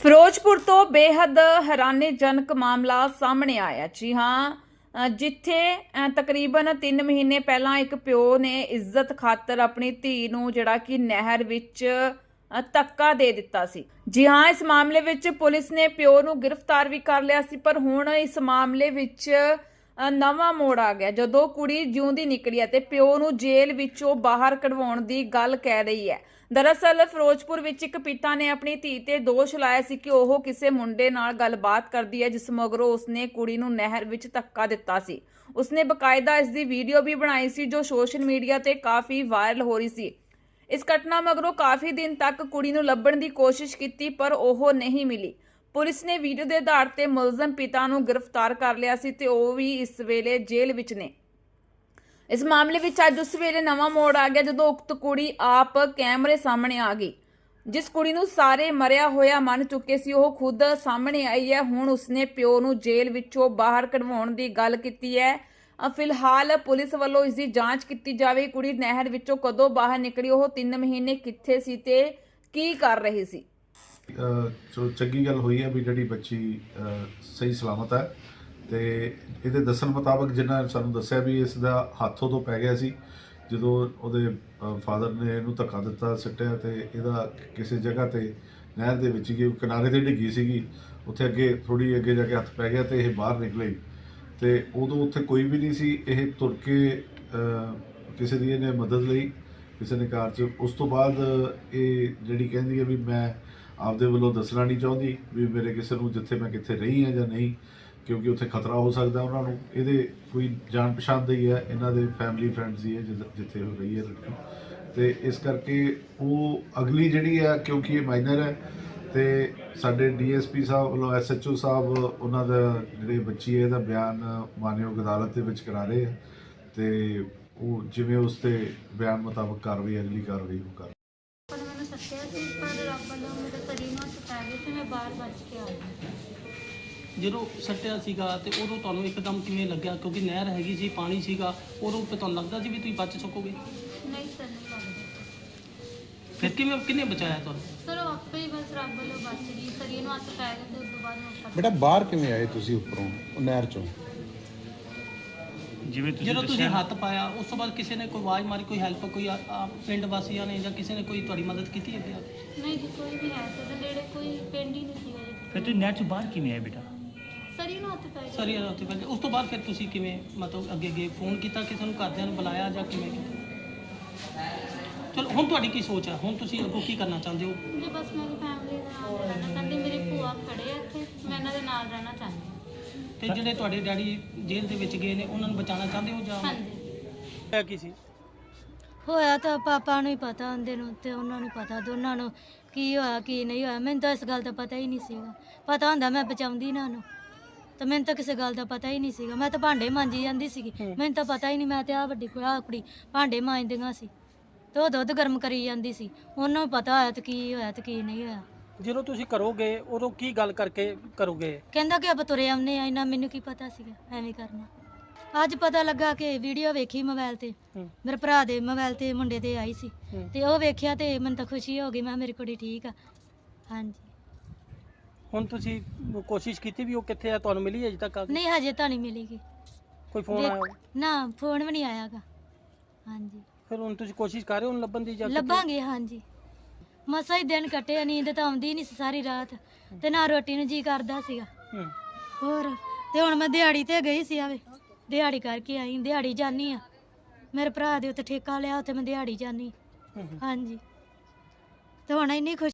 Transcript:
ਫਿਰੋਜ਼ਪੁਰ ਤੋਂ ਬੇਹੱਦ ਹੈਰਾਨੀਜਨਕ ਮਾਮਲਾ ਸਾਹਮਣੇ ਆਇਆ ਜੀ ਹਾਂ ਜਿੱਥੇ ਤਕਰੀਬਨ 3 ਮਹੀਨੇ ਪਹਿਲਾਂ ਇੱਕ ਪਿਓ ਨੇ ਇੱਜ਼ਤ ਖਾਤਰ ਆਪਣੀ ਧੀ ਨੂੰ ਜਿਹੜਾ ਕਿ ਨਹਿਰ ਵਿੱਚ ਧੱਕਾ ਦੇ ਦਿੱਤਾ ਸੀ। ਜੀ ਹਾਂ, ਇਸ ਮਾਮਲੇ ਵਿੱਚ ਪੁਲਿਸ ਨੇ ਪਿਓ ਨੂੰ ਗ੍ਰਿਫਤਾਰ ਵੀ ਕਰ ਲਿਆ ਸੀ, ਪਰ ਹੁਣ ਇਸ ਮਾਮਲੇ ਵਿੱਚ ਨਵਾਂ ਮੋੜ ਆ ਗਿਆ। ਜਦੋਂ ਕੁੜੀ ਜਿਉਂਦੀ ਨਿਕਲੀ ਹੈ ਤੇ ਪਿਓ ਨੂੰ ਜੇਲ੍ਹ ਵਿੱਚੋਂ ਬਾਹਰ ਕਢਵਾਉਣ ਦੀ ਗੱਲ ਕਹਿ ਰਹੀ ਹੈ। ਦਰਅਸਲ ਫਿਰੋਜ਼ਪੁਰ ਵਿੱਚ ਇੱਕ ਪਿਤਾ ਨੇ ਆਪਣੀ ਧੀ ਤੇ ਦੋਸ਼ ਲਾਇਆ ਸੀ ਕਿ ਉਹ ਕਿਸੇ ਮੁੰਡੇ ਨਾਲ ਗੱਲਬਾਤ ਕਰਦੀ ਹੈ, ਜਿਸ ਮਗਰੋਂ ਉਸਨੇ ਕੁੜੀ ਨੂੰ ਨਹਿਰ ਵਿੱਚ ਧੱਕਾ ਦਿੱਤਾ ਸੀ। ਉਸਨੇ ਬਕਾਇਦਾ ਇਸ ਦੀ ਵੀਡੀਓ ਵੀ ਬਣਾਈ ਸੀ, ਜੋ ਸੋਸ਼ਲ ਮੀਡੀਆ ਤੇ ਕਾਫੀ ਵਾਇਰਲ ਹੋ ਰਹੀ ਸੀ। ਇਸ ਘਟਨਾ ਮਗਰੋਂ ਕਾਫੀ ਦਿਨ ਤੱਕ ਕੁੜੀ ਨੂੰ ਲੱਭਣ ਦੀ ਕੋਸ਼ਿਸ਼ ਕੀਤੀ, ਪਰ ਉਹ ਨਹੀਂ ਮਿਲੀ। ਪੁਲਿਸ ਨੇ ਵੀਡੀਓ ਦੇ ਆਧਾਰ ਤੇ ਮੁਲਜ਼ਮ ਪਿਤਾ ਨੂੰ ਗ੍ਰਿਫਤਾਰ ਕਰ ਲਿਆ ਸੀ ਤੇ ਉਹ ਵੀ ਇਸ ਵੇਲੇ ਜੇਲ੍ਹ ਵਿੱਚ ਨੇ। ਇਸ ਮਾਮਲੇ ਵਿੱਚ ਅੱਜ ਉਸ ਵੇਲੇ ਨਵਾਂ ਮੋੜ ਆ ਗਿਆ ਜਦੋਂ ਉਕਤ ਕੁੜੀ ਆਪ ਕੈਮਰੇ ਸਾਹਮਣੇ ਆ ਗਈ। ਜਿਸ ਕੁੜੀ ਨੂੰ ਸਾਰੇ ਮਰਿਆ ਹੋਇਆ ਮੰਨ ਚੁੱਕੇ ਸੀ, ਉਹ ਖੁਦ ਸਾਹਮਣੇ ਆਈ ਹੈ। ਹੁਣ ਉਸਨੇ ਪਿਓ ਨੂੰ ਜੇਲ੍ਹ ਵਿੱਚੋਂ ਬਾਹਰ ਕਢਵਾਉਣ ਦੀ ਗੱਲ ਕੀਤੀ ਹੈ। ਫਿਲਹਾਲ ਪੁਲਿਸ ਵੱਲੋਂ ਇਸ ਦੀ ਜਾਂਚ ਕੀਤੀ ਜਾਵੇ, ਕੁੜੀ ਨਹਿਰ ਵਿੱਚੋਂ ਕਦੋਂ ਬਾਹਰ ਨਿਕਲੀ, ਉਹ 3 ਮਹੀਨੇ ਕਿੱਥੇ ਸੀ ਤੇ ਕੀ ਕਰ ਰਹੀ ਸੀ। ਅਹ ਚਲੋ ਚੰਗੀ ਗੱਲ ਹੋਈ ਹੈ ਵੀ ਜਿਹੜੀ ਬੱਚੀ ਸਹੀ ਸਲਾਮਤ ਹੈ ਤੇ ਇਹਦੇ ਦੱਸਣ ਮੁਤਾਬਕ ਜਿੰਨਾ ਸਾਨੂੰ ਦੱਸਿਆ ਵੀ ਇਸ ਦਾ ਹੱਥੋਂ ਤੋਂ ਪੈ ਗਿਆ ਸੀ ਜਦੋਂ ਉਹਦੇ ਫਾਦਰ ਨੇ ਇਹਨੂੰ ਧੱਕਾ ਦਿੱਤਾ, ਸਿੱਟਿਆ ਤੇ ਇਹਦਾ ਕਿਸੇ ਜਗ੍ਹਾ ਤੇ ਨਹਿਰ ਦੇ ਵਿੱਚ ਹੀ, ਕਿਨਾਰੇ ਤੇ ਡਿੱਗੀ ਸੀਗੀ। ਉੱਥੇ ਅੱਗੇ ਥੋੜੀ ਅੱਗੇ ਜਾ ਕੇ ਹੱਥ ਪੈ ਗਿਆ ਤੇ ਇਹ ਬਾਹਰ ਨਿਕਲੀ। ਤੇ ਉਦੋਂ ਉੱਥੇ ਕੋਈ ਵੀ ਨਹੀਂ ਸੀ, ਇਹ ਤੁਰ ਕੇ ਕਿਸੇ ਦੀ ਇਹਨੇ ਮਦਦ ਲਈ, ਕਿਸੇ ਨੇ ਕਾਰ 'ਚ। ਉਸ ਤੋਂ ਬਾਅਦ ਇਹ ਜਿਹੜੀ ਕਹਿੰਦੀ ਹੈ ਵੀ ਮੈਂ ਆਪਦੇ ਵੱਲੋਂ ਦੱਸਣਾ ਨਹੀਂ ਚਾਹੁੰਦੀ ਵੀ ਮੇਰੇ ਕਿਸੇ ਨੂੰ ਜਿੱਥੇ ਮੈਂ ਕਿੱਥੇ ਰਹੀ ਹਾਂ ਜਾਂ ਨਹੀਂ, ਕਿਉਂਕਿ ਉੱਥੇ ਖਤਰਾ ਹੋ ਸਕਦਾ ਉਹਨਾਂ ਨੂੰ। ਇਹਦੇ ਕੋਈ ਜਾਣ ਪਛਾਣ ਦਾ ਹੀ ਹੈ, ਇਹਨਾਂ ਦੇ ਫੈਮਿਲੀ ਫਰੈਂਡਸ ਹੀ ਹੈ ਜਿੱਥੇ ਉਹ ਰਹੀ ਹੈ ਲੜਕੀ। ਤੇ ਇਸ ਕਰਕੇ ਉਹ ਅਗਲੀ ਜਿਹੜੀ ਹੈ, ਕਿਉਂਕਿ ਇਹ ਮਾਈਨਰ ਹੈ, ਤੇ ਸਾਡੇ ਡੀਐਸਪੀ ਸਾਹਿਬ ਵੱਲੋਂ ਐਸਐਚਓ ਸਾਹਿਬ ਉਹਨਾਂ ਦਾ ਜਿਹੜੇ ਬੱਚੀ ਹੈ, ਇਹਦਾ ਬਿਆਨ ਮਾਨਯੋਗ ਅਦਾਲਤ ਦੇ ਵਿੱਚ ਕਰਾ ਰਹੇ ਹੈ। ਤੇ ਉਹ ਜਿਵੇਂ ਉਸ ਤੇ ਬਿਆਨ ਮੁਤਾਬਕ ਕਾਰਵਾਈ, ਅਗਲੀ ਕਾਰਵਾਈ ਉਹ ਕਰ ਪਰ ਮੈਨੂੰ ਸੱਚਿਆ ਸੀ, ਪਰ ਰੱਬ ਵੱਲੋਂ ਮੇਰੇ ਮੈਂ ਬਾਹਰ ਬਚ ਕੇ ਆ ਗਈ। ਜਦੋਂ ਸੱਟਿਆ ਸੀਗਾ ਤੇ ਉਦੋਂ ਤੁਹਾਨੂੰ ਇੱਕਦਮ ਕਿਵੇਂ ਲੱਗਿਆ? ਕਿਉਂਕਿ ਨਹਿਰ ਹੈਗੀ ਸੀ ਪਾਣੀ ਸੀਗਾ ਉਦੋਂ ਤੇ ਤੁਹਾਨੂੰ ਲੱਗਦਾ ਸੀ ਵੀ ਤੁਸੀਂ ਬਚ ਸਕੋਗੇ? ਨਹੀਂ ਸਰ ਨਹੀਂ ਲੱਗਦਾ। ਫਿਰ ਕਿਵੇਂ ਕਿੰਨੇ ਬਚਾਇਆ ਤੁਹਾਨੂੰ? ਸਰ ਉਹ ਆਪੇ ਹੀ ਬਸ ਰੱਬ ਵੱਲੋਂ ਬਚ ਗਈ ਸਰੀਰ ਨੂੰ ਹੱਥ ਪੈ ਗਏ ਤੇ ਉਸ ਤੋਂ ਬਾਅਦ ਮੈਂ ਉੱਪਰ ਬੇਟਾ ਬਾਹਰ ਕਿਵੇਂ ਆਏ ਤੁਸੀਂ ਉੱਪਰੋਂ? ਉਹ ਨਹਿਰ ਚੋਂ? ਜਿਵੇਂ ਤੁਸੀਂ ਜਦੋਂ ਤੁਸੀਂ ਦੱਸਿਆ ਹੱਥ ਪਾਇਆ ਉਸ ਤੋਂ ਬਾਅਦ ਕਿਸੇ ਨੇ ਕੋਈ ਆਵਾਜ਼ ਮਾਰੀ ਕੋਈ ਹੈਲਪ ਕੋਈ ਆ- ਆ ਪਿੰਡ ਵਾਸੀਆਂ ਨੇ ਜਾਂ ਕਿਸੇ ਨੇ ਕੋਈ ਤੁਹਾਡੀ ਮਦਦ ਕੀਤੀ ਅੱਗੇ ਆ ਕੇ ਨਹੀਂ ਜੀ ਕੋਈ ਵੀ ਹੈ। ਸਰ ਨੇੜੇ ਕੋਈ ਪਿੰਡ ਹੀ ਨਹੀਂ ਸੀ ਉਹਦੇ ਫਿਰ ਤੁਸੀਂ ਨੈਟ ਚੋਂ ਬਾਹਰ ਕਿਵੇਂ ਆਏ ਬੇਟਾ? ਸਰੀਰ ਨੂੰ ਹੱਥ ਪੈ ਗਏ ਸਰੀ ਉੱਥੇ ਪਹਿਲੇ ਉਸ ਤੋਂ ਬਾਅਦ ਫਿਰ ਤੁਸੀਂ ਕਿਵੇਂ ਮਤਲਬ ਅੱਗੇ ਅੱਗੇ ਫੋਨ ਕੀਤਾ ਕਿਸੇ ਨੂੰ ਘਰਦਿਆਂ ਨੂੰ ਬੁਲਾਇਆ ਜਾਂ ਕਿਵੇਂ ਕੀਤਾ? ਚਲੋ ਹੁਣ ਤੁਹਾਡੀ ਕੀ ਸੋਚ ਹੈ? ਹੁਣ ਤੁਸੀਂ ਅੱਗੋਂ ਕੀ ਕਰਨਾ ਚਾਹੁੰਦੇ ਹੋ? ਜੀ ਬਸ ਮੇਰੀ ਫੈਮਿਲੀ ਦੇ ਨਾਲ ਰਹਿਣਾ ਚਾਹੁੰਦੀ ਮੇਰੀ ਭੂਆ ਖੜੇ ਆ ਇੱਥੇ ਮੈਂ ਇਹਨਾਂ ਦੇ ਨਾਲ ਰਹਿਣਾ ਚਾਹੁੰਦੀ ਤੇ ਜਿਹੜੇ ਤੁਹਾਡੇ ਡੈਡੀ ਜੇਲ੍ਹ ਦੇ ਵਿੱਚ ਗਏ ਨੇ ਉਹਨਾਂ ਨੂੰ ਬਚਾਉਣਾ ਚਾਹੁੰਦੇ ਹੋ ਜਾਂ ਹਾਂਜੀ। ਹੋਇਆ ਕੀ ਸੀ? ਹੋਇਆ ਤਾਂ ਪਾਪਾ ਨੂੰ ਹੀ ਪਤਾ ਹੁੰਦੇ ਨੂੰ ਤੇ ਉਹਨਾਂ ਨੂੰ ਪਤਾ ਦੋਨਾਂ ਨੂੰ ਕੀ ਹੋਇਆ ਕੀ ਨਹੀਂ ਹੋਇਆ। ਮੈਨੂੰ ਤਾਂ ਇਸ ਗੱਲ ਦਾ ਪਤਾ ਹੀ ਨਹੀਂ ਸੀਗਾ। ਪਤਾ ਹੁੰਦਾ ਮੈਂ ਬਚਾਉਂਦੀ ਨਾ ਉਹਨੂੰ। ਤੇ ਮੈਨੂੰ ਤਾਂ ਕਿਸੇ ਗੱਲ ਦਾ ਪਤਾ ਹੀ ਨਹੀਂ ਸੀਗਾ। ਮੈਂ ਤਾਂ ਭਾਂਡੇ ਮਾਂਜੀ ਜਾਂਦੀ ਸੀਗੀ। ਮੈਨੂੰ ਤਾਂ ਪਤਾ ਹੀ ਨਹੀਂ ਮੈਂ ਤੇ ਆ ਵੱਡੀ ਕੁੜੀ ਆਹ ਕੁੜੀ ਭਾਂਡੇ ਮਾਂਜਦੀਆਂ ਸੀ। ਤੇ ਉਹ ਦੁੱਧ ਗਰਮ ਕਰੀ ਜਾਂਦੀ ਸੀ। ਉਹਨੂੰ ਵੀ ਪਤਾ ਹੋਇਆ ਤੇ ਕੀ ਹੋਇਆ ਤੇ ਕੀ ਨਹੀਂ ਹੋਇਆ। ਜਦੋਂ ਤੁਸੀਂ ਕਰੋਗੇ ਉਦੋਂ ਕੀ ਗੱਲ ਕਰਕੇ ਕਰੋਗੇ ਕਹਿੰਦਾ ਕਿ ਆਪਾਂ ਤੁਰੇ ਆਉਂਦੇ ਆ ਇਹਨਾਂ ਮੈਨੂੰ ਕੀ ਪਤਾ ਸੀਗਾ ਐਵੇਂ ਕਰਨਾ ਅੱਜ ਪਤਾ ਲੱਗਾ ਕਿ ਵੀਡੀਓ ਵੇਖੀ ਮੋਬਾਈਲ ਤੇ ਹੂੰ। ਮੇਰੇ ਭਰਾ ਦੇ ਮੋਬਾਈਲ ਤੇ ਮੁੰਡੇ ਤੇ ਆਈ ਸੀ ਹੂੰ। ਤੇ ਉਹ ਵੇਖਿਆ ਤੇ ਮੈਨੂੰ ਤਾਂ ਖੁਸ਼ੀ ਹੋ ਗਈ ਮੈਂ ਕਿਹਾ ਮੇਰੀ ਕੁੜੀ ਠੀਕ ਆ ਹਾਂਜੀ ਹੁਣ ਤੁਸੀਂ ਕੋਸ਼ਿਸ਼ ਕੀਤੀ ਵੀ ਉਹ ਕਿੱਥੇ ਆ ਤੁਹਾਨੂੰ ਮਿਲੀ ਅਜੇ ਤੱਕ ਆ ਕੇ? ਨਹੀਂ ਹਜੇ ਤਾਂ ਨਹੀਂ ਮਿਲੀਗੀ ਕੋਈ ਫੋਨ ਆਇਆ? ਨਾ ਫੋਨ ਵੀ ਨਹੀਂ ਆਇਆਗਾ ਹਾਂਜੀ ਫਿਰ ਹੁਣ ਤੁਸੀਂ ਕੋਸ਼ਿਸ਼ ਕਰ ਰਹੇ ਹੋ ਉਹਨੂੰ ਲੱਭਣ ਦੀ ਜਾਂ? ਲੱਭਾਂਗੇ ਹਾਂਜੀ ਮਸਾ ਹੀ ਦਿਨ ਕੱਟਿਆ ਨੀਂਦ ਤਾਂ ਆਉਂਦੀ ਨਹੀਂ ਸੀ ਸਾਰੀ ਰਾਤ। ਤੇ ਨਾ ਰੋਟੀ ਨੂੰ ਜੀ ਕਰਦਾ ਸੀਗਾ। ਹੂੰ। ਹੋਰ ਤੇ ਹੁਣ ਮੈਂ ਦਿਹਾੜੀ ਤੇ ਗਈ ਸੀ ਆਵੇ। ਦਿਹਾੜੀ ਕਰਕੇ ਆਈ ਦਿਹਾੜੀ ਜਾਨੀ ਆ। ਮੇਰੇ ਭਰਾ ਦੇ ਉੱਤੇ ਠੇਕਾ ਲਿਆ ਉੱਥੇ ਮੈਂ ਦਿਹਾੜੀ ਜਾਨੀ। ਹੂੰ ਹੂੰ। ਹਾਂਜੀ। ਤੇ ਹੁਣ ਇੰਨੀ ਖੁਸ਼